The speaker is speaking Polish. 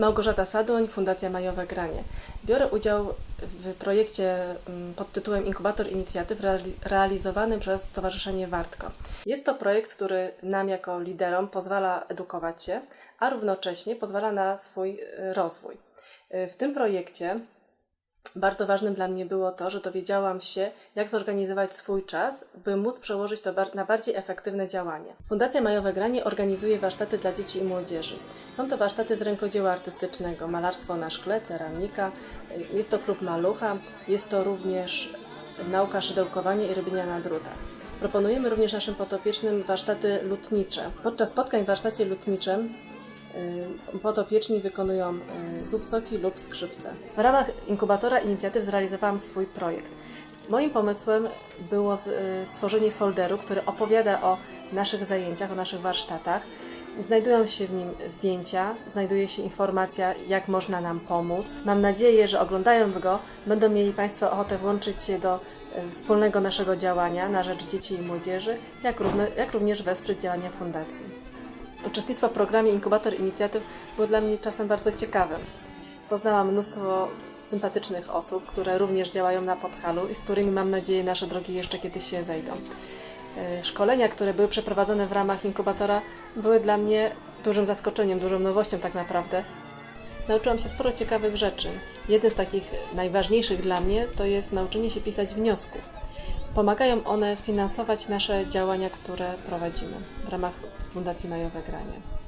Małgorzata Sadoń, Fundacja Majowe Granie. Biorę udział w projekcie mm, pod tytułem Inkubator Inicjatyw reali- realizowanym przez Stowarzyszenie Wartko. Jest to projekt, który nam jako liderom pozwala edukować się, a równocześnie pozwala na swój y, rozwój. Y, W tym projekcie bardzo ważnym dla mnie było to, że dowiedziałam się, jak zorganizować swój czas, by móc przełożyć to na bardziej efektywne działanie. Fundacja Majowe Granie organizuje warsztaty dla dzieci i młodzieży. Są to warsztaty z rękodzieła artystycznego, malarstwo na szkle, ceramika, y, jest to klub malucha, jest to również nauka szydełkowania i robienia na drutach. Proponujemy również naszym potopiecznym warsztaty lutnicze. Podczas spotkań w warsztacie lutniczym Podopieczni wykonują y, zupcoki lub skrzypce. W ramach inkubatora inicjatyw zrealizowałam swój projekt. Moim pomysłem było y, stworzenie folderu, który opowiada o naszych zajęciach, o naszych warsztatach. Znajdują się w nim zdjęcia, znajduje się informacja, jak można nam pomóc. Mam nadzieję, że oglądając go, będą mieli Państwo ochotę włączyć się do y, wspólnego naszego działania na rzecz dzieci i młodzieży, jak, jak również wesprzeć działania Fundacji. Uczestnictwo w programie Inkubator Inicjatyw było dla mnie czasem bardzo ciekawym. Poznałam mnóstwo sympatycznych osób, które również działają na Podhalu i z którymi mam nadzieję nasze drogi jeszcze kiedyś się zejdą. E, Szkolenia, które były przeprowadzone w ramach inkubatora, były dla mnie dużym zaskoczeniem, dużą nowością tak naprawdę. Nauczyłam się sporo ciekawych rzeczy. Jeden z takich najważniejszych dla mnie to jest nauczenie się pisać wniosków. Pomagają one finansować nasze działania, które prowadzimy w ramach Fundacji Majowe Granie.